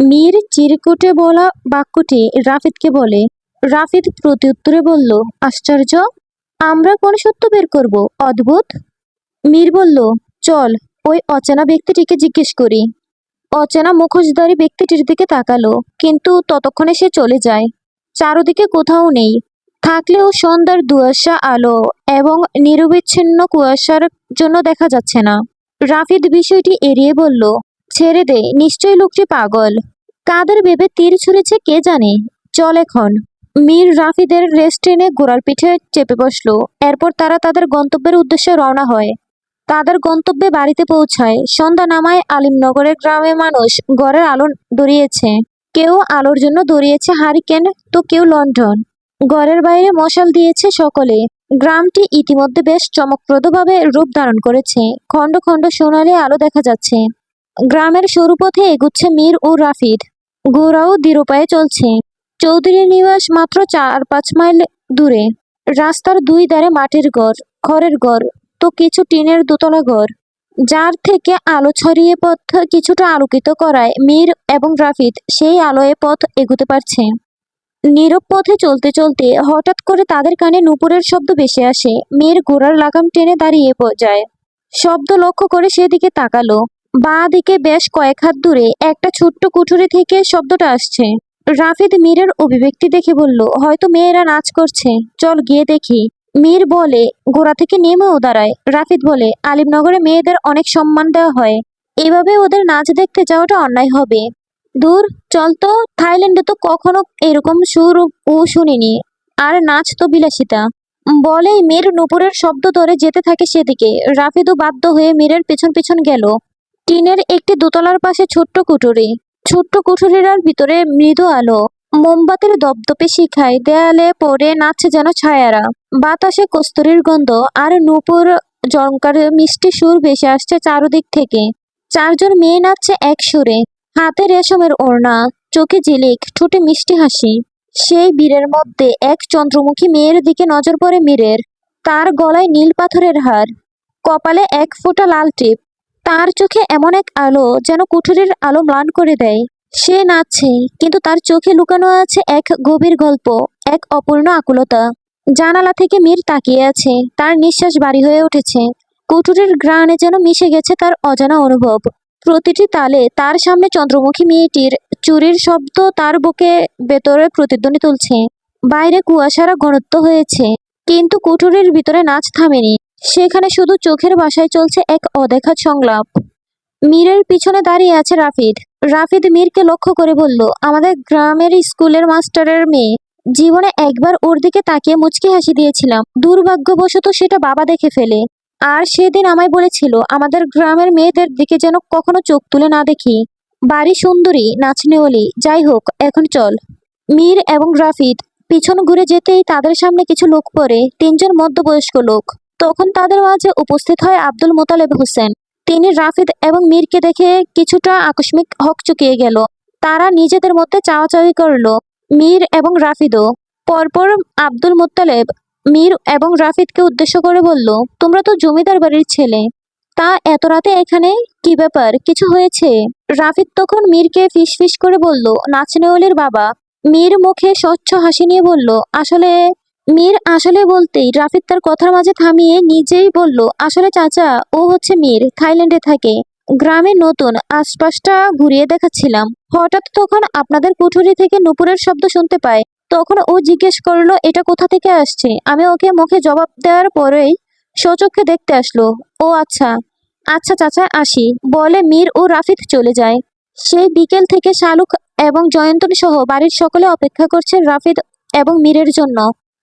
মীর চিরকুটে বলা বাক্যটি রাফিদকে বলে। রাফিদ প্রত্যুত্তরে বলল, আশ্চর্য, আমরা কোন সত্য বের করব, অদ্ভুত? মীর বলল, চল, ওই অচেনা ব্যক্তিটিকে জিজ্ঞেস করি। অচেনা মুখোশধারী ব্যক্তিটির দিকে তাকালো, কিন্তু ততক্ষণে সে চলে যায়। চারদিকে কোথাও নেই। থাকলেও সন্ধ্যার দুয়াশা আলো এবং নিরবিচ্ছিন্ন কুয়াশার জন্য দেখা যাচ্ছে না। রাফিদ বিষয়টি এড়িয়ে বলল ছেড়ে দে, নিশ্চয়ই লোকটি পাগল। কাদের ভেবে তীর ছুঁড়েছে কে জানে? চল এখন। মীর রাফিদের রেস্ট টেনে ঘোড়ার পিঠে চেপে বসল। এরপর তারা তাদের গন্তব্যের উদ্দেশ্যে রওনা হয়। তাদের গন্তব্যে বাড়িতে পৌঁছায়। সন্ধ্যা নামায় আলিমনগরের গ্রামে মানুষ। ঘরের আলো দড়িয়েছে কেউ আলোর জন্য ধরিয়েছে হারিকেন, তো কেউ লন্ডন ঘরের বাইরে মশাল দিয়েছে সকলে। গ্রামটি ইতিমধ্যে বেশ চমকপ্রদভাবে রূপ ধারণ করেছে। খণ্ড খণ্ড সোনালি আলো দেখা যাচ্ছে। গ্রামের সরু পথে এগুচ্ছে মীর ও রাফিদ ঘোড়াও দৃঢ়পায়ে চলছে। চৌধুরী নিবাস মাত্র চার পাঁচ মাইল দূরে। রাস্তার দুই ধারে মাটির ঘর খড়ের ঘর, তো কিছু টিনের দোতলা ঘর। যার থেকে আলো ছড়িয়ে পথ কিছুটা আলোকিত করায় মীর এবং রাফিদ সেই আলোয় পথ এগুতে পারছে। নীরব পথে চলতে চলতে হঠাৎ করে তাদের কানে নুপুরের শব্দ ভেসে আসে। মীর ঘোড়ার লাগাম টেনে দাঁড়িয়ে যায়। শব্দ লক্ষ্য করে সেদিকে তাকালো। বাঁ দিকে বেশ কয়েক হাত দূরে একটা ছোট্ট কুঠুরি থেকে শব্দটা আসছে। রাফিদ মীরের অভিব্যক্তি দেখে বলল, হয়তো মেয়েরা নাচ করছে। চল গিয়ে দেখি। মীর বলে গোড়া থেকে নেমেও দাঁড়ায়। রাফিদ বলে, আলিমনগরে মেয়েদের অনেক সম্মান দেওয়া হয়। এভাবে ওদের নাচ দেখতে যাওয়াটা অন্যায় হবে। দূর, চল তো। থাইল্যান্ডে তো কখনো এরকম সুর ও শুনিনি। আর নাচ তো বিলাসিতা। বলেই মীর নুপুরের শব্দ ধরে যেতে থাকে সেদিকে। রাফিদও বাধ্য হয়ে মীরের পেছন পেছন গেল। টিনের একটি দোতলার পাশে ছোট্ট কুঠুরি। ছোট্ট কুঠুরির ভিতরে মৃদু আলো। মোমবাতির দপদপে শিখায়, দেয়ালে পড়ে নাচছে যেন ছায়ারা। বাতাসে কস্তুরীর গন্ধ আর নূপুর জঙ্কার মিষ্টি সুর ভেসে আসছে চারদিক থেকে। চারজন মেয়ে নাচছে এক সুরে। হাতে রেশমের ওড়না, চোখে জিলিক, ঠোঁটে মিষ্টি হাসি। সেই বীরের মধ্যে এক চন্দ্রমুখী মেয়ের দিকে নজর পড়ে মীরের। তার গলায় নীল পাথরের হার। কপালে এক ফোঁটা লাল টিপ। তার চোখে এমন এক আলো যেন কুঠুরির আলো ম্লান করে দেয়। সে নাচছে, কিন্তু তার চোখে লুকানো আছে এক গভীর গল্প, এক অপূর্ণ আকুলতা। জানালা থেকে মীর তাকিয়ে আছে, তার নিঃশ্বাস বাড়ি হয়ে উঠেছে। কুঠুরের গ্রানে যেন মিশে গেছে তার অজানা অনুভব। প্রতিটি তালে তার সামনে চন্দ্রমুখী মেয়েটির চুরির শব্দ তার বুকে ভেতরে প্রতিধ্বনি তুলছে। বাইরে কুয়াশারা ঘনত্ব হয়েছে, কিন্তু কুঠুরির ভিতরে নাচ থামেনি। সেখানে শুধু চোখের ভাষায় চলছে এক অদেখা সংলাপ। মীরের পিছনে দাঁড়িয়ে আছে রাফিদ। রাফিদ মীরকে লক্ষ্য করে বলল, আমাদের গ্রামের স্কুলের মাস্টারের মেয়ে। জীবনে একবার ওর দিকে তাকিয়ে মুচকি হাসি দিয়েছিলাম। দুর্ভাগ্যবশত সেটা বাবা দেখে ফেলে। আর সেদিন আমায় বলেছিল, আমাদের গ্রামের মেয়েদের দিকে যেন কখনো চোখ তুলে না দেখি। বাড়ি সুন্দরী, নাচনেওয়ালি, যাই হোক, এখন চল। মীর এবং রাফিদ পিছন ঘুরে যেতেই তাদের সামনে কিছু লোক পড়ে, তিনজন মধ্যবয়স্ক লোক। তখন তাদের মাঝে উপস্থিত হয় আব্দুল মোতালেব হোসেন। তিনি রাফিদ এবং মীরকে দেখে কিছুটা আকস্মিক হক চুকিয়ে গেল। তারা নিজেদের মধ্যে চাওয়াচাওয়ি করল, মীর এবং রাফিদও। পরপর আব্দুল মোত্তালেব মীর এবং রাফিদকে উদ্দেশ্য করে বলল, তোমরা তো জমিদার বাড়ির ছেলে। তা এত রাতে এখানে? কি ব্যাপার? কিছু হয়েছে? রাফিদ তখন মীরকে ফিস ফিস করে বলল নাচনেওয়ালির বাবা। মীর মুখে স্বচ্ছ হাসি নিয়ে বলল, আসলে মীর আসলে বলতেই রাফিদ তার কথার মাঝে থামিয়ে নিজেই বলল, আসলে চাচা, ও হচ্ছে মীর, থাইল্যান্ডে থাকে। গ্রামে নতুন আশপাশটা ঘুরিয়ে দেখাচ্ছিলাম। হঠাৎ তখন আপনাদের কুঠুরি থেকে নুপুরের শব্দ শুনতে পায় তখন ও জিজ্ঞেস করল, এটা কোথা থেকে আসছে? আমি ওকে মুখে জবাব দেওয়ার পরেই সচক্ষে দেখতে আসলো। ও আচ্ছা। আচ্ছা চাচা, আসি। বলে মীর ও রাফিদ চলে যায়। সেই বিকেল থেকে শালুক এবং জয়ন্তন সহ বাড়ির সকলে অপেক্ষা করছে রাফিদ এবং মীরের জন্য।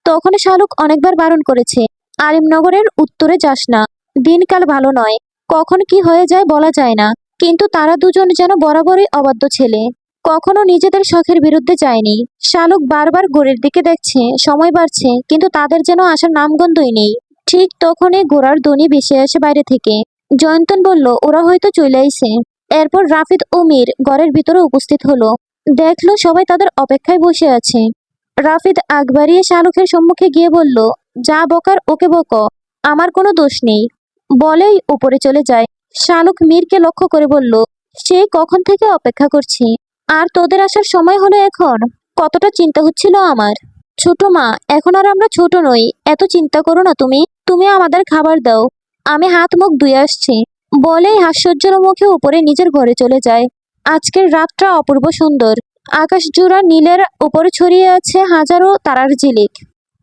তখন শালুক অনেকবার বারণ করেছে, আলিমনগরের উত্তরে যাস না, দিনকাল ভালো নয়, কখন কি হয়ে যায় বলা যায় না, কিন্তু তারা দুজন যেন বরাবরই অবাধ্য ছেলে, কখনো নিজেদের শখের বিরুদ্ধে যায়নি শালুক বারবার গোড়ের দিকে দেখছে, সময় বাড়ছে, কিন্তু তাদের যেন আসার নামগন্ধই নেই, ঠিক তখনই গোড়ার ধ্বনি ভেসে আসে বাইরে থেকে, জয়ন্তন বলল, ওরা হয়তো চলে আইছে। এরপর রাফিদ ও মীর ঘরের ভিতরে উপস্থিত হলো, দেখল সবাই তাদের অপেক্ষায় বসে আছে। রাফিদ আগ বাড়িয়ে শালুকের সম্মুখে গিয়ে বলল, যা বকার ওকে বক, আমার কোনো দোষ নেই। বলেই উপরে চলে যায়। শালুক মীরকে লক্ষ্য করে বলল, সে কখন থেকে অপেক্ষা করছি? আর তোদের আসার সময় হলো এখন? কতটা চিন্তা হচ্ছিল আমার। ছোট মা, এখন আর আমরা ছোট নই। এত চিন্তা করো না তুমি। তুমি আমাদের খাবার দাও। আমি হাত মুখ ধুয়ে আসছি। বলেই হাস্যজ্জ্বল মুখে উপরে নিজের ঘরে চলে যায়। আজকের রাতটা অপূর্ব সুন্দর। আকাশ জোড়া নীলের উপর ছড়িয়ে আছে হাজারো তারার ঝিলিক।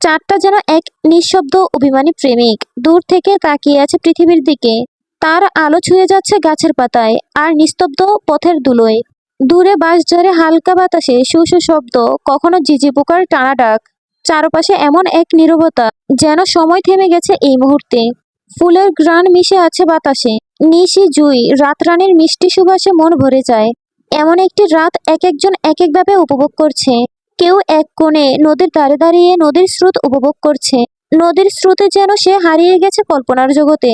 চারটা যেন এক নিঃশব্দ অভিমানী প্রেমিক। দূর থেকে তাকিয়ে আছে পৃথিবীর দিকে। তার আলো ছুঁয়ে যাচ্ছে গাছের পাতায় আর নিস্তব্ধ পথের ধুলোয় দূরে বাঁশ ঝাড়ে হালকা বাতাসে শু শব্দ কখনো ঝিঝি পোকার টানা ডাক চারপাশে এমন এক নীরবতা যেন সময় থেমে গেছে এই মুহূর্তে। ফুলের গ্রান মিশে আছে বাতাসে। নিশি জুই, রাতরানীর মিষ্টি সুবাসে মন ভরে যায়। এমন একটি রাত এক একজন এক একভাবে উপভোগ করছে। কেউ এক কোণে নদীর ধারে দাঁড়িয়ে নদীর স্রোত উপভোগ করছে। নদীর স্রোতে যেন সে হারিয়ে গেছে কল্পনার জগতে।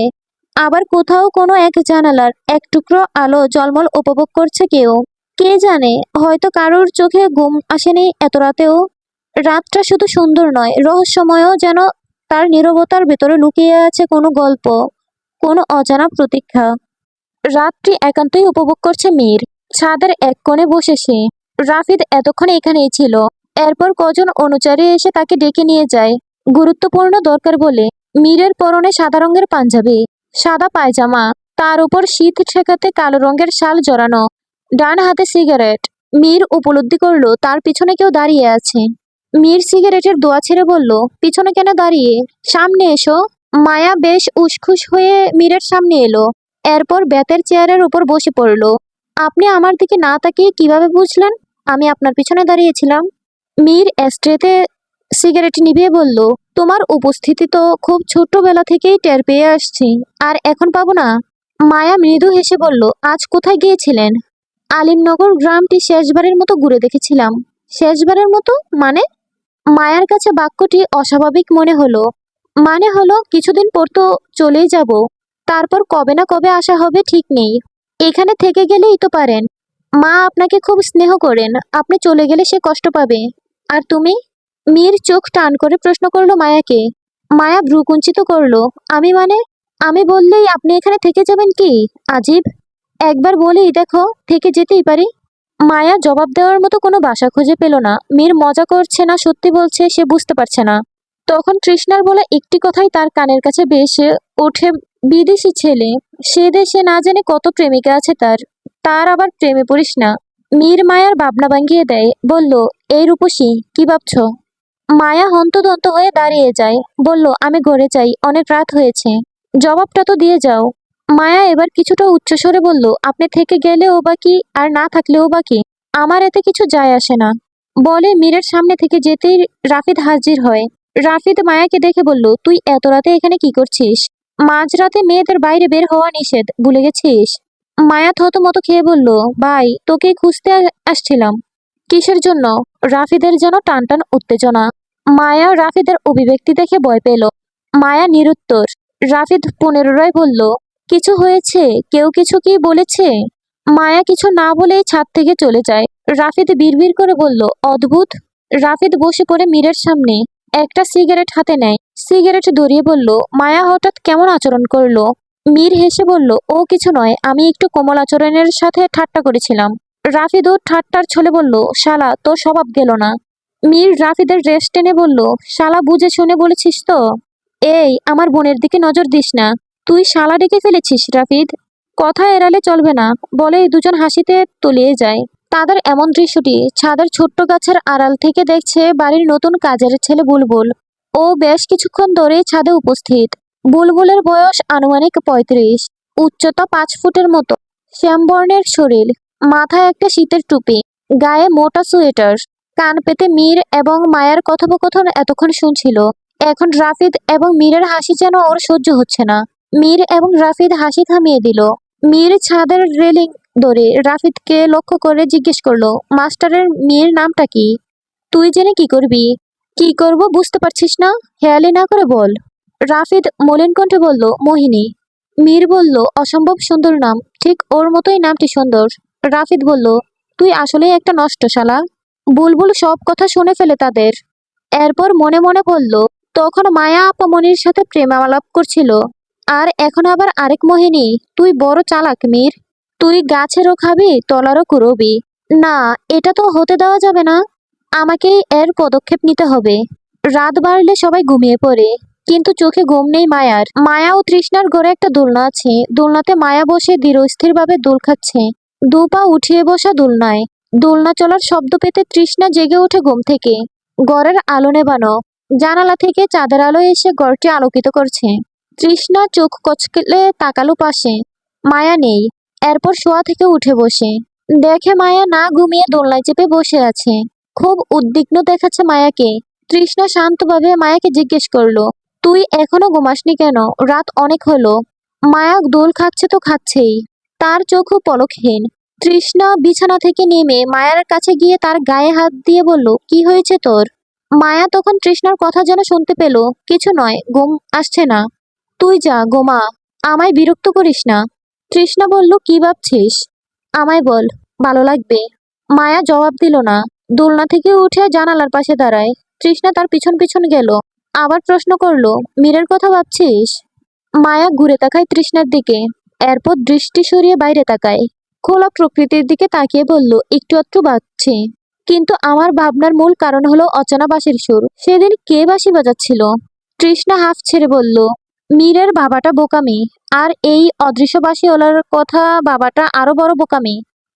আবার কোথাও কোনো এক জানালার এক টুকরো আলো জলমল উপভোগ করছে কেউ। কে জানে, হয়তো কারোর চোখে ঘুম আসেনি এত রাতেও। রাতটা শুধু সুন্দর নয়, রহস্যময়ও যেন তার নীরবতার ভেতরে লুকিয়ে আছে কোনো গল্প, কোনো অজানা প্রতীক্ষা। রাতটি একান্তই উপভোগ করছে মীর। ছাদের এক কোণে বসে সে। রাফিদ এতক্ষণ এখানেই ছিল। এরপর কজন অনুচারী এসে তাকে ডেকে নিয়ে যায়। গুরুত্বপূর্ণ দরকার বলে মীরের পরনে সাদা রঙের পাঞ্জাবি, সাদা পায়জামা, তার উপর শীত ঠেকাতে কালো রঙের শাল জড়ানো, ডান হাতে সিগারেট। মীর উপলব্ধি করল, তার পিছনে কেউ দাঁড়িয়ে আছে। মীর সিগারেটের দোয়া ছেড়ে বলল, পিছনে কেন দাঁড়িয়ে? সামনে এসো। মায়া বেশ উসখুস হয়ে মীরের সামনে এলো। এরপর বেতের চেয়ারের উপর বসে পড়ল। আপনি আমার দিকে না তাকিয়ে কীভাবে বুঝলেন? আমি আপনার পিছনে দাঁড়িয়েছিলাম। মীর এস্ট্রেতে সিগারেট নিভিয়ে বলল, তোমার উপস্থিতি তো খুব ছোট্টবেলা থেকেই টের পেয়ে আসছি। আর এখন পাবো না? মায়া মৃদু হেসে বলল, আজ কোথায় গিয়েছিলেন? আলিমনগর গ্রামটি শেষবারের মতো ঘুরে দেখেছিলাম। শেষবারের মতো? মানে? মায়ার কাছে বাক্যটি অস্বাভাবিক মনে হলো। মানে হলো, কিছুদিন পর তো চলেই যাব। তারপর কবে না কবে আসা হবে ঠিক নেই। এখানে থেকে গেলেই তো পারেন। মা আপনাকে খুব স্নেহ করেন। আপনি চলে গেলে সে কষ্ট পাবে। আর তুমি? মীর চোখ টান করে প্রশ্ন করল মায়াকে। মায়া ভ্রুকুঞ্চিত করল, আমি মানে? আমি বললেই আপনি এখানে থেকে যাবেন কি, আজীব? একবার বলেই দেখো, থেকে যেতেই পারি? মায়া জবাব দেওয়ার মতো কোনো বাসা খুঁজে পেল না। মীর মজা করছে না, সত্যি বলছে, সে বুঝতে পারছে না। তখন তৃষ্ণার বলে একটি কথাই তার কানের কাছে বেশে ওঠে বিদেশি ছেলে। সে দেশে না জানে কত প্রেমিকা আছে তার। তার আবার প্রেমে পড়িস না। মীর মায়ার ভাবনা ভাঙিয়ে দেয়। বলল, এই রূপসী, কি ভাবছ? মায়া হন্তদন্ত হয়ে দাঁড়িয়ে যায়। বলল, আমি ঘরে যাই, অনেক রাত হয়েছে। জবাবটা তো দিয়ে যাও। মায়া এবার কিছুটা উচ্চস্বরে বলল, আপনি থেকে গেলেও বা কি, আর না থাকলেও বা কি, আমার এতে কিছু যায় আসে না। বলে মীরের সামনে থেকে যেতেই রাফিদ হাজির হয়। রাফিদ মায়াকে দেখে বলল, তুই এত রাতে এখানে কি করছিস? মাঝরাতে মেয়েদের বাইরে বের হওয়া নিষেধ, ভুলে গেছিস? মায়া থত মতো খেয়ে বলল, ভাই তোকে খুঁজতে আসছিলাম। কিসের জন্য? রাফিদের যেন টান টান উত্তেজনা। মায়া রাফিদের অভিব্যক্তি দেখে ভয় পেল। মায়া নিরুত্তর। রাফিদ পুনরায় বলল, কিছু হয়েছে? কেউ কিছু কি বলেছে? মায়া কিছু না বলেই ছাদ থেকে চলে যায়। রাফিদ বিড়বিড় করে বলল, অদ্ভুত। রাফিদ বসে পড়ে মীরের সামনে। একটা সিগারেট হাতে নেয়। সিগারেট ধরিয়ে বলল, মায়া হঠাৎ কেমন আচরণ করল? মীর হেসে বলল, ও কিছু নয়, আমি একটু কোমল আচরণের সাথে ঠাট্টা করেছিলাম। রাফিদ ও ঠাট্টার ছলে বলল, শালা, তোর স্বভাব গেল না। মীর রাফিদের রেস্ট টেনে বলল, শালা, বুঝে শুনে বলেছিস তো? এই, আমার বোনের দিকে নজর দিস না। তুই শালা ডেকে ফেলেছিস, রাফিদ। কথা এড়ালে চলবে না। বলে দুজন হাসিতে তলিয়ে যায়। তাদের এমন দৃশ্যটি ছাদের ছোট্ট গাছের আড়াল থেকে দেখছে বাড়ির নতুন কাজের ছেলে বুলবুল। ও বেশ কিছুক্ষণ ধরেই ছাদে উপস্থিত। বুলবুলের বয়স আনুমানিক পঁয়ত্রিশ, উচ্চতা পাঁচ ফুটের মতো। শ্যামবর্ণের শরীর, মাথায় একটা শীতের টুপি, গায়ে মোটা সোয়েটার, কান পেতে মীর এবং মায়ার কথোপকথন এতক্ষণ শুনছিল। এখন রাফিদ এবং মীরের হাসি যেন ওর সহ্য হচ্ছে না। মীর এবং রাফিদ হাসি থামিয়ে দিল। মীর ছাদের রেলিং ধরে রাফিদকে লক্ষ্য করে জিজ্ঞেস করল, মাস্টারের মীর নামটা কি? তুই জেনে কি করবি? কি করব বুঝতে পারছিস না? হেয়ালি না করে বল। রাফিদ মলিন কণ্ঠে বলল, মোহিনী। মীর বলল, অসম্ভব সুন্দর নাম। ঠিক ওর মতোই নামটি সুন্দর। রাফিদ বলল, তুই আসলেই একটা নষ্ট শালা। বুলবুল সব কথা শুনে ফেলে তাদের। এরপর মনে মনে বলল, তখন মায়া আপা মনির সাথে প্রেম আলাপ করছিল। আর এখন আবার আরেক মোহিনী। তুই বড় চালাক, মীর। তুই গাছেরও খাবি, তলারও কুরবি। না, এটা তো হতে দেওয়া যাবে না। আমাকেই এর পদক্ষেপ নিতে হবে। রাত বাড়লে সবাই ঘুমিয়ে পড়ে। কিন্তু চোখে ঘুম নেই মায়ার। মায়া ও তৃষ্ণার ঘরে একটা দোলনা আছে। দোলনাতে মায়া বসে ধীরস্থির ভাবে দোল খাচ্ছে। দু পা উঠিয়ে বসা দোলনায়। দোলনা চলার শব্দ পেতে তৃষ্ণা জেগে ওঠে ঘুম থেকে। ঘরের আলো নেবানো জানালা থেকে চাঁদের আলো এসে ঘরটি আলোকিত করছে। তৃষ্ণা চোখ কচকলে তাকালো পাশে। মায়া নেই। এরপর শোয়া থেকে উঠে বসে। দেখে মায়া না ঘুমিয়ে দোলনায় চেপে বসে আছে। খুব উদ্বিগ্ন দেখাচ্ছে মায়াকে। তৃষ্ণা শান্তভাবে মায়াকে জিজ্ঞেস করল, তুই এখনও ঘুমাসনি কেন? রাত অনেক হলো। মায়া দোল খাচ্ছে তো খাচ্ছেই। তার চোখও পলকহীন। তৃষ্ণা বিছানা থেকে নেমে মায়ার কাছে গিয়ে তার গায়ে হাত দিয়ে বলল, কি হয়েছে তোর? মায়া তখন তৃষ্ণার কথা যেন শুনতে পেল, কিছু নয়, ঘুম আসছে না। তুই যা গোমা আমায় বিরক্ত করিস না। তৃষ্ণা বলল, কি ভাবছিস? আমায় বল, ভালো লাগবে। মায়া জবাব দিল না। দোলনা থেকে উঠে জানালার পাশে দাঁড়ায়। তৃষ্ণা তার পিছন পিছন গেল। আবার প্রশ্ন করল, মীরের কথা ভাবছিস? মায়া ঘুরে তাকায় তৃষ্ণার দিকে। এরপর দৃষ্টি সরিয়ে বাইরে তাকায়। খোলা প্রকৃতির দিকে তাকিয়ে বলল, একটু একটু বাজছে। কিন্তু আমার ভাবনার মূল কারণ হলো অচেনা বাঁশির সুর। সেদিন কে বাঁশি বাজাচ্ছিল? তৃষ্ণা হাফ ছেড়ে বলল, মীরের বাবাটা বোকামি। আর এই অদৃশ্য বাঁশিওয়ালার কথা বাবাটা আরও বড় বোকামি।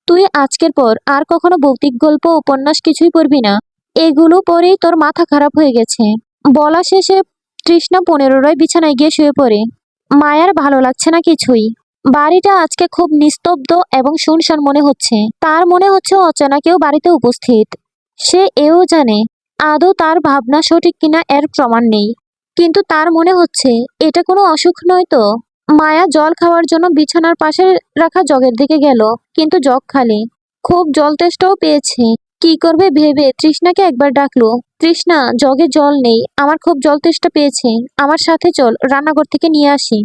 তুই আজকের পর আর কখনো ভৌতিক গল্প, উপন্যাস কিছুই পড়বি না। এগুলো পরেই তোর মাথা খারাপ হয়ে গেছে। বলা শেষে তৃষ্ণা পনেরোরায় বিছানায় গিয়ে শুয়ে পড়ে। মায়ার ভালো লাগছে না কিছুই। বাড়িটা আজকে খুব নিস্তব্ধ এবং শুনশান মনে হচ্ছে। তার মনে হচ্ছে অচেনা কেউ বাড়িতে উপস্থিত। সে এও জানে, আদৌ তার ভাবনা সঠিক কিনা এর প্রমাণ নেই। কিন্তু তার মনে হচ্ছে, এটা কোনো অসুখ নয় তো? মায়া জল খাওয়ার জন্য বিছানার পাশে রাখা জগের দিকে গেল, কিন্তু জগ খালি। খুব জল তেষ্টাও পেয়েছে। কি করবে ভেবে তৃষ্ণাকে একবার ডাকলো, তৃষ্ণা, জগে জল নেই, আমার খুব জল তেষ্টা পেয়েছে, আমার সাথে চল, রান্নাঘর থেকে নিয়ে আসি।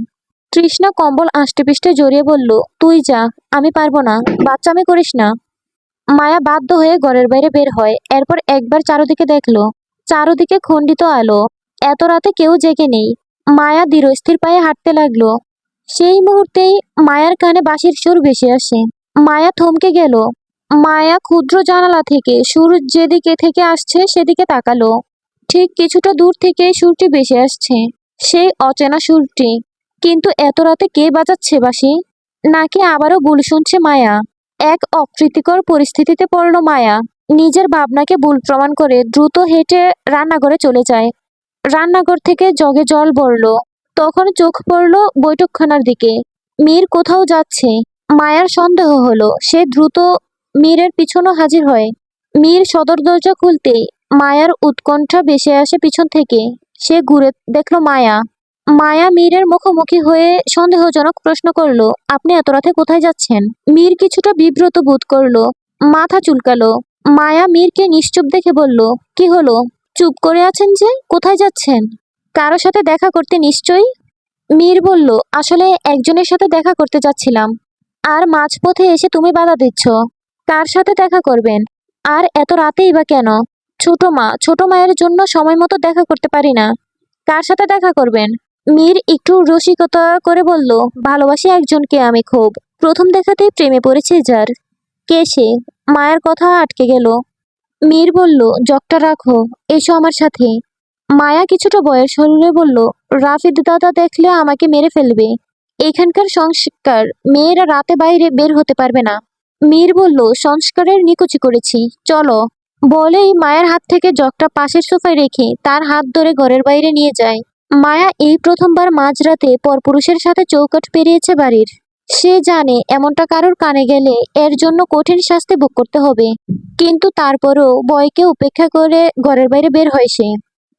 তৃষ্ণা কম্বল আষ্টে পিষ্টে জড়িয়ে বলল, তুই যা, আমি পারব না বাচ্চামি করিস না। মায়া বাধ্য হয়ে ঘরের বাইরে বের হয়, এরপর একবার চারোদিকে দেখল। চারোদিকে খণ্ডিত আলো, এত রাতে কেউ জেগে নেই। মায়া ধীরস্থির পায়ে হাঁটতে লাগল। সেই মুহূর্তেই মায়ার কানে বাঁশির সুর ভেসে আসে। মায়া থমকে গেল। মায়া ক্ষুদ্র জানালা থেকে সুর যেদিকে থেকে আসছে সেদিকে তাকালো। ঠিক কিছুটা দূর থেকে সুরটি ভেসে আসছে। সেই অচেনা সুরটি। কিন্তু এত রাতে কে বাজাচ্ছে বাসি নাকি আবারও ভুল শুনছে মায়া? এক অপ্রীতিকর পরিস্থিতিতে পড়ল মায়া। নিজের ভাবনাকে ভুল প্রমাণ করে দ্রুত হেঁটে রান্নাঘরে চলে যায়। রান্নাঘর থেকে জগে জল ভরল। তখন চোখ পড়ল বৈঠকখানার দিকে। মীর কোথাও যাচ্ছে? মায়ার সন্দেহ হলো, সে দ্রুত মীরের পিছনও হাজির হয়। মীর সদর দরজা খুলতে মায়ার উৎকণ্ঠা ভেসে আসে পিছন থেকে। সে ঘুরে দেখল মায়া। মায়া মীরের মুখোমুখি হয়ে সন্দেহজনক প্রশ্ন করল, আপনি এত রাতে কোথায় যাচ্ছেন? মীর কিছুটা বিব্রত বোধ করল। মাথা চুলকালো। মায়া মীরকে নিশ্চুপ দেখে বলল, কি হলো? চুপ করে আছেন যে? কোথায় যাচ্ছেন? কারও সাথে দেখা করতে নিশ্চয়ই? মীর বলল, আসলে একজনের সাথে দেখা করতে যাচ্ছিলাম। আর মাঝপথে এসে তুমি বাধা দিচ্ছ। কার সাথে দেখা করবেন? আর এত রাতেই বা কেন? ছোট মা, ছোট মায়ের জন্য সময় মতো দেখা করতে পারি না। কার সাথে দেখা করবেন? মীর একটু রসিকতা করে বলল, ভালোবাসি একজনকে আমি খুব। প্রথম দেখাতেই প্রেমে পড়েছে যার। কে সে? মায়ের কথা আটকে গেল। মীর বলল, জগটা রাখো, এসো আমার সাথে। মায়া কিছুটা বয়স হলে বলল, রাফিদ দাদা দেখলে আমাকে মেরে ফেলবে। এখানকার সংস্কার, মেয়েরা রাতে বাইরে বের হতে পারবে না। মীর বলল, সংস্কারের নিকুচি করেছি, চলো। বলেই মায়ের হাত থেকে জগটা পাশের সোফায় রেখে তার হাত ধরে ঘরের বাইরে নিয়ে যায়। মায়া এই প্রথমবার মাঝরাতে পরপুরুষের সাথে চৌকাট পেরিয়েছে বাড়ির। সে জানে এমনটা কারোর কানে গেলে এর জন্য কঠিন শাস্তি ভোগ করতে হবে। কিন্তু তারপরও বয়কে উপেক্ষা করে ঘরের বাইরে বের হয় সে।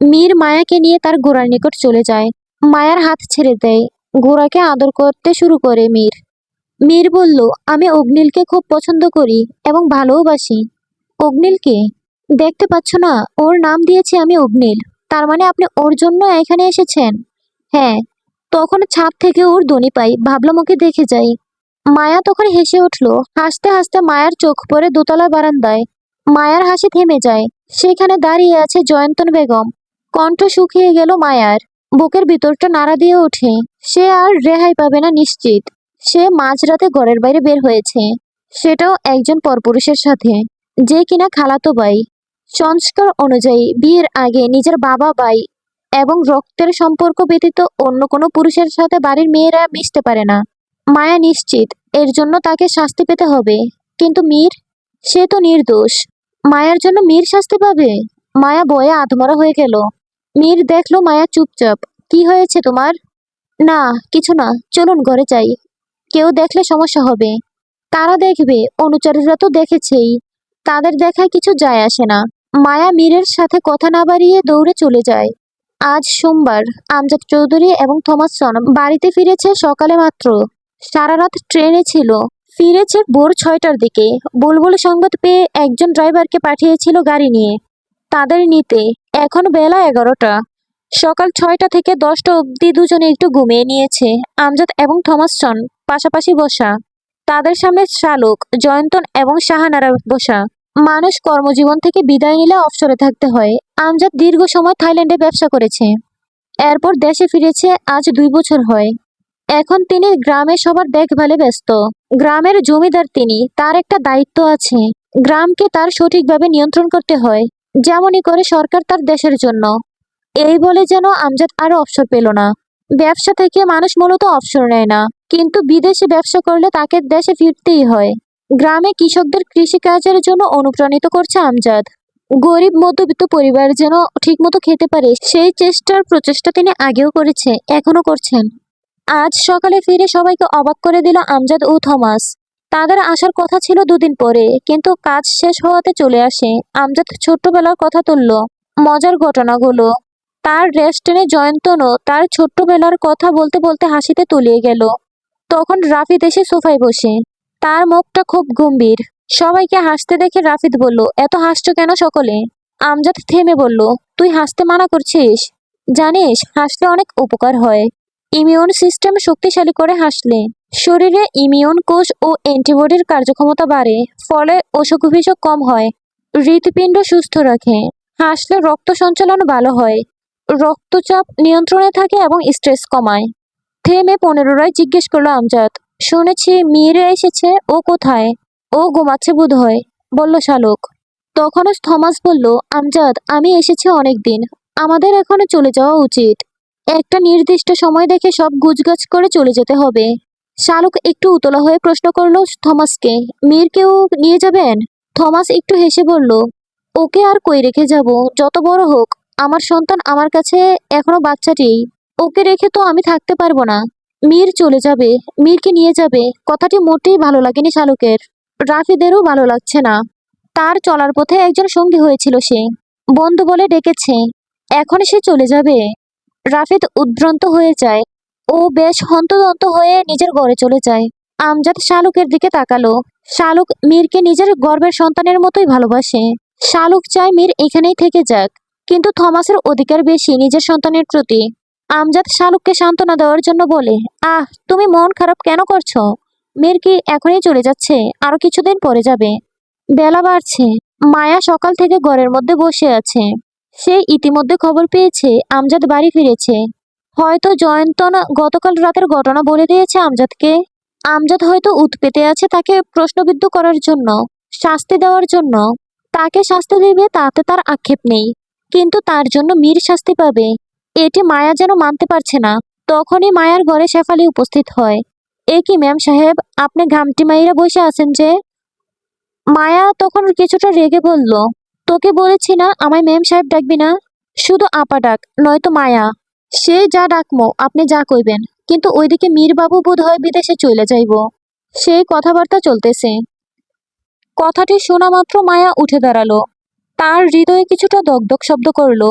মীর মায়াকে নিয়ে তার ঘোড়ার নিকট চলে যায়। মায়ার হাত ছেড়ে দেয়। ঘোড়াকে আদর করতে শুরু করে মীর। মীর বলল, আমি অগ্নিলকে খুব পছন্দ করি এবং ভালোবাসি। অগ্নিলকে? দেখতে পাচ্ছ না, ওর নাম দিয়েছি আমি অগ্নিল। তার মানে আপনি ওর জন্য এখানে এসেছেন? হ্যাঁ। তখন ছাদ থেকে ওর ধ্বনি পাই। ভাবলাম ওকে দেখে যাই। মায়া তখন হেসে উঠল। হাসতে হাসতে মায়ার চোখ পড়ে দোতলা বারান্দায়। মায়ার হাসি থেমে যায়। সেখানে দাঁড়িয়ে আছে জয়ন্তন বেগম। কণ্ঠ শুকিয়ে গেল মায়ার। বুকের ভিতরটা নাড়া দিয়ে ওঠে। সে আর রেহাই পাবে না নিশ্চিত। সে মাঝরাতে ঘরের বাইরে বের হয়েছে। সেটাও একজন পরপুরুষের সাথে। যে কিনা খালাতো ভাই। সংস্কার অনুযায়ী বিয়ের আগে নিজের বাবা ভাই এবং রক্তের সম্পর্ক ব্যতীত অন্য কোনো পুরুষের সাথে বাড়ির মেয়েরা মিশতে পারে না। মায়া নিশ্চিত এর জন্য তাকে শাস্তি পেতে হবে। কিন্তু মীর? সে তো নির্দোষ। মায়ার জন্য মীর শাস্তি পাবে? মায়া বয়ে আধমরা হয়ে গেল। মীর দেখল মায়া চুপচাপ। কি হয়েছে তোমার? না, কিছু না। চলুন ঘরে যাই। কেউ দেখলে সমস্যা হবে। তারা দেখবে, অনুচারীরা তো দেখেছেই। তাদের দেখায় কিছু যায় আসে না। মায়া মীরের সাথে কথা না বাড়িয়ে দৌড়ে চলে যায়। আজ সোমবার, আমজাদ চৌধুরী এবং থমাসন বাড়িতে ফিরেছে সকালে মাত্র। সারা রাত ট্রেনে ছিল। ফিরেছে ভোর ছয়টার দিকে। বুলবুল সংবাদ পেয়ে একজন ড্রাইভারকে পাঠিয়েছিল গাড়ি নিয়ে। তাদের নিতে এখন বেলা এগারোটা। সকাল ছয়টা থেকে দশটা অবধি দুজনে একটু ঘুমিয়ে নিয়েছে আমজাদ এবং থমাসন পাশাপাশি বসা। তাদের সামনে শালুক, জয়ন্তন এবং শাহানারা বসা। মানুষ কর্মজীবন থেকে বিদায় নিলে অবসরে থাকতে হয়। আমজাদ দীর্ঘ সময় থাইল্যান্ডে ব্যবসা করেছে। এরপর দেশে ফিরেছে, আজ দুই বছর হয়। এখন তিনি গ্রামে সবার দেখভালে ব্যস্ত। গ্রামের জমিদার তিনি, তার একটা দায়িত্ব আছে। গ্রামকে তার সঠিকভাবে নিয়ন্ত্রণ করতে হয়। যেমনই করে সরকার তার দেশের জন্য। এই বলে যেন আমজাদ আরও অবসর পেল না। ব্যবসা থেকে মানুষ মূলত অবসর নেয় না। কিন্তু বিদেশে ব্যবসা করলে তাকে দেশে ফিরতেই হয়। গ্রামে কৃষকদের কৃষিকাজের জন্য অনুপ্রাণিত করছে আমজাদ। গরিব, মধ্যবিত্ত পরিবার যেন ঠিকমতো খেতে পারে, সেই চেষ্টার প্রচেষ্টা তিনি আগেও করেছে এখনও করছেন। আজ সকালে ফিরে সবাইকে অবাক করে দিল আমজাদ ও থমাস। তাদের আসার কথা ছিল দুদিন পরে, কিন্তু কাজ শেষ হওয়াতে চলে আসে। আমজাদ ছোট্টবেলার কথা তুলল। মজার ঘটনাগুলো। তার রেস্টুরেন্টে জয়ন্তনও তার ছোট্টবেলার কথা বলতে বলতে হাসিতে তলিয়ে গেল। তখন রাফিদ এসে সোফায় বসে। তার মুখটা খুব গম্ভীর। সবাইকে হাসতে দেখে রাফিদ বলল, এত হাসছো কেন সকলে? আমজাদ থেমে বলল, তুই হাসতে মানা করছিস? জানিস, হাসলে অনেক উপকার হয়। ইমিউন সিস্টেম শক্তিশালী করে হাসলে। শরীরে ইমিউন কোষ ও অ্যান্টিবডির কার্যক্ষমতা বাড়ে, ফলে অসুখ বিসুখ কম হয়। হৃৎপিণ্ড সুস্থ রাখে। হাসলে রক্ত সঞ্চালন ভালো হয়। রক্তচাপ নিয়ন্ত্রণে থাকে এবং স্ট্রেস কমায়। থেমে পনেরো রায় জিজ্ঞেস করল আমজাদ, শুনেছি মিরে এসেছে, ও কোথায়? ও ঘুমাচ্ছে বোধ হয় বলল শালুক। তখনও থমাস বলল, আমজাদ, আমি এসেছি অনেক দিন আমাদের এখনও চলে যাওয়া উচিত। একটা নির্দিষ্ট সময় দেখে সব গুজগাছ করে চলে যেতে হবে। শালুক একটু উতলা হয়ে প্রশ্ন করল, থমাসকে, মীরকেও নিয়ে যাবেন? থমাস একটু হেসে বলল, ওকে আর কই রেখে যাব? যত বড় হোক, আমার সন্তান আমার কাছে এখনও বাচ্চাটি। ওকে রেখে তো আমি থাকতে পারব না। মীর চলে যাবে, মীরকে নিয়ে যাবে। কথাটি মোটেই ভালো লাগেনি শালুকের। রাফিদেরও ভালো লাগছে না। তার চলার পথে একজন সঙ্গী হয়েছিল সে। বন্ধু বলে ডেকেছে, এখন সে চলে যাবে। রাফিদ উদ্ভ্রান্ত হয়ে যায়। ও বেশ হন্তদন্ত হয়ে নিজের ঘরে চলে যায়। আমজাদ শালুকের দিকে তাকালো। শালুক মীরকে নিজের গর্বের সন্তানের মতোই ভালোবাসে। শালুক চায় মীর এখানেই থেকে যাক, কিন্তু থমাসের অধিকার বেশি নিজের সন্তানের প্রতি। আমজাদ শালুককে সান্ত্বনা দেওয়ার জন্য বলে, আহ, তুমি মন খারাপ কেন করছ? মীর কি এখনই চলে যাচ্ছে? আরও কিছুদিন পরে যাবে। বেলা বাড়ছে। মায়া সকাল থেকে ঘরের মধ্যে বসে আছে। সে ইতিমধ্যে খবর পেয়েছে আমজাদ বাড়ি ফিরেছে। হয়তো জয়ন্তন গতকাল রাতের ঘটনা বলে দিয়েছে আমজাদকে। আমজাদ হয়তো উৎপেতে আছে তাকে প্রশ্নবিদ্ধ করার জন্য, শাস্তি দেওয়ার জন্য। তাকে শাস্তি দেবে তাতে তার আক্ষেপ নেই। কিন্তু তার জন্য মীর শাস্তি পাবে। এটি মায়া যেন মানতে পারছে না। তখনই মায়ার ঘরে শেফালি উপস্থিত হয়। এ কি ম্যাম সাহেব, আপনি ঘামটি মাইরা বসে আছেন যে? মায়া তখন কিছুটা রেগে বলল, তোকে বলেছি না, আমায় ম্যাম সাহেব ডাকবি না। শুধু আপা ডাক, নয়তো মায়া। সে যা ডাকমো, আপনি যা কইবেন। কিন্তু ওইদিকে মীরবাবু বোধ হয় বিদেশে চলে যাইব। সেই কথাবার্তা চলতেছে। কথাটি শোনা মাত্র মায়া উঠে দাঁড়াল। তার হৃদয়ে কিছুটা দগদগ শব্দ করল।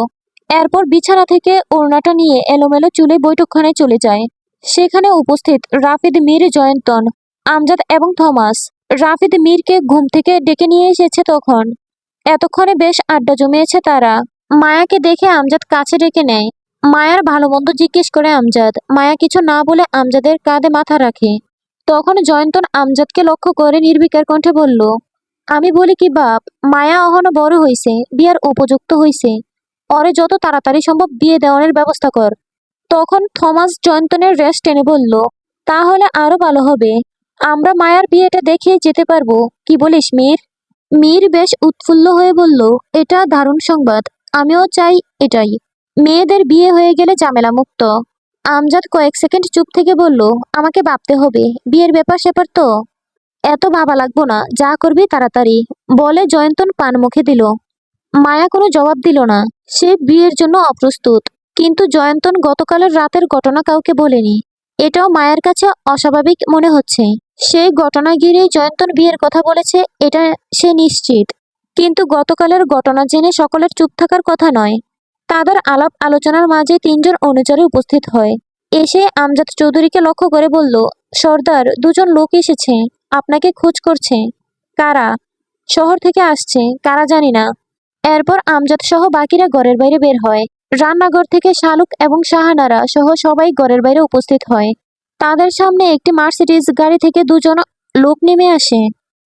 এরপর বিছানা থেকে ওড়নাটা নিয়ে এলোমেলো চুলে বৈঠকখানায় চলে যায়। সেখানে উপস্থিত রাফিদ মীর জয়ন্তন, আমজাদ এবং থমাস। রাফিদ মীরকে ঘুম থেকে ডেকে নিয়ে এসেছে তখন। এতক্ষণে বেশ আড্ডা জমিয়েছে তারা। মায়াকে দেখে আমজাদ কাছে ডেকে নেয়। মায়ার ভালো মন্দ জিজ্ঞেস করে আমজাদ। মায়া কিছু না বলে আমজাদের কাঁধে মাথা রাখে। তখন জয়ন্তন আমজাদকে লক্ষ্য করে নির্বিকার কণ্ঠে বলল, আমি বলি কি বাপ, মায়া অহনো বড় হইছে, বিয়ার উপযুক্ত হইছে। অরে যত তাড়াতাড়ি সম্ভব বিয়ে দেওয়ানোর ব্যবস্থা কর। তখন থমাস জয়ন্তনের রেস্ট টেনে বলল, তাহলে আরও ভালো হবে। আমরা মায়ার বিয়েটা দেখে যেতে পারব, কি বলিস মীর? মীর বেশ উৎফুল্ল হয়ে বলল, এটা দারুণ সংবাদ, আমিও চাই এটাই। মেয়েদের বিয়ে হয়ে গেলে ঝামেলা মুক্ত আমজাদ কয়েক সেকেন্ড চুপ থেকে বলল, আমাকে ভাবতে হবে। বিয়ের ব্যাপার সেপার তো? এত ভাবা লাগবো না। যা করবি তাড়াতাড়ি। বলে জয়ন্তন পান মুখে দিল। মায়া কোনো জবাব দিল না। সে বিয়ের জন্য অপ্রস্তুত। কিন্তু জয়ন্তন গতকালের রাতের ঘটনা কাউকে বলেনি। এটাও মায়ের কাছে অস্বাভাবিক মনে হচ্ছে। সেই ঘটনা ঘিরেই জয়ন্তন বিয়ের কথা বলেছে, এটা সে নিশ্চিত। কিন্তু গতকালের ঘটনা জেনে সকলের চুপ থাকার কথা নয়। তাদের আলাপ আলোচনার মাঝে তিনজন অনুচরে উপস্থিত হয়। এসে আমজাদ চৌধুরীকে লক্ষ্য করে বলল, সর্দার, দুজন লোক এসেছে। আপনাকে খোঁজ করছে। কারা? শহর থেকে আসছে। কারা জানি না। এরপর আমজাদ সহ বাকিরা ঘরের বাইরে বের হয়। রান্নাঘর থেকে শালুক এবং শাহানারা সহ সবাই ঘরের বাইরে উপস্থিত হয়। তাদের সামনে একটি মার্সিডিজ গাড়ি থেকে দুজন লোক নেমে আসে।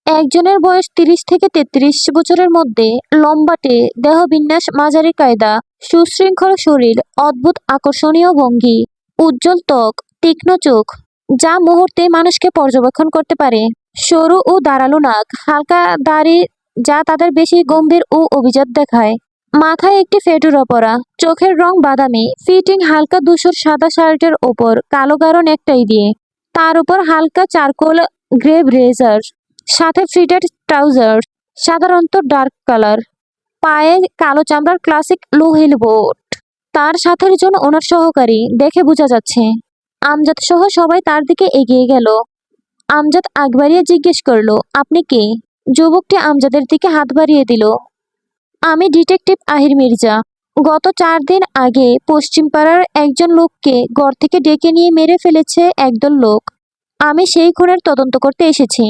একজনের বয়স তিরিশ থেকে তেত্রিশ বছরের মধ্যে, লম্বাটে দেহবিন্যাস মাঝারি কায়দা সুশৃঙ্খল শরীর, অদ্ভুত আকর্ষণীয় ভঙ্গি, উজ্জ্বল ত্বক, তীক্ষ্ণ চোখ, যা মুহূর্তে মানুষকে পর্যবেক্ষণ করতে পারে। সরু ও দাঁড়াল নাক, হালকা দাড়ি যা তাদের বেশি গম্ভীর ও অভিজাত দেখায়। মাথায় একটি ফেটুর পরা চোখের রং বাদামি, ফিটিং হালকা ধূসর সাদা শার্টের ওপর, কালো গাঢ় নেকটাই দিয়ে। তার উপর হালকা চারকোল গ্রে ব্রেজার সাথে ফ্রিটেড ট্রাউজার, সাধারণত ডার্ক কালার। পায়ে কালো চামড়ার ক্লাসিক লো হিল বোট। তার সাথে জন ওনার সহকারী, দেখে বোঝা যাচ্ছে। আমজাদ সহ সবাই তার দিকে এগিয়ে গেল। আমজাদ আগ বাড়িয়ে জিজ্ঞেস করল, আপনি কে? যুবকটি আমজাদের দিকে হাত বাড়িয়ে দিল, আমি ডিটেকটিভ আহির মির্জা। গত চার দিন আগে পশ্চিম পাড়ার একজন লোককে ঘর থেকে ডেকে নিয়ে মেরে ফেলেছে একদল লোক। আমি সেই খুনের তদন্ত করতে এসেছি।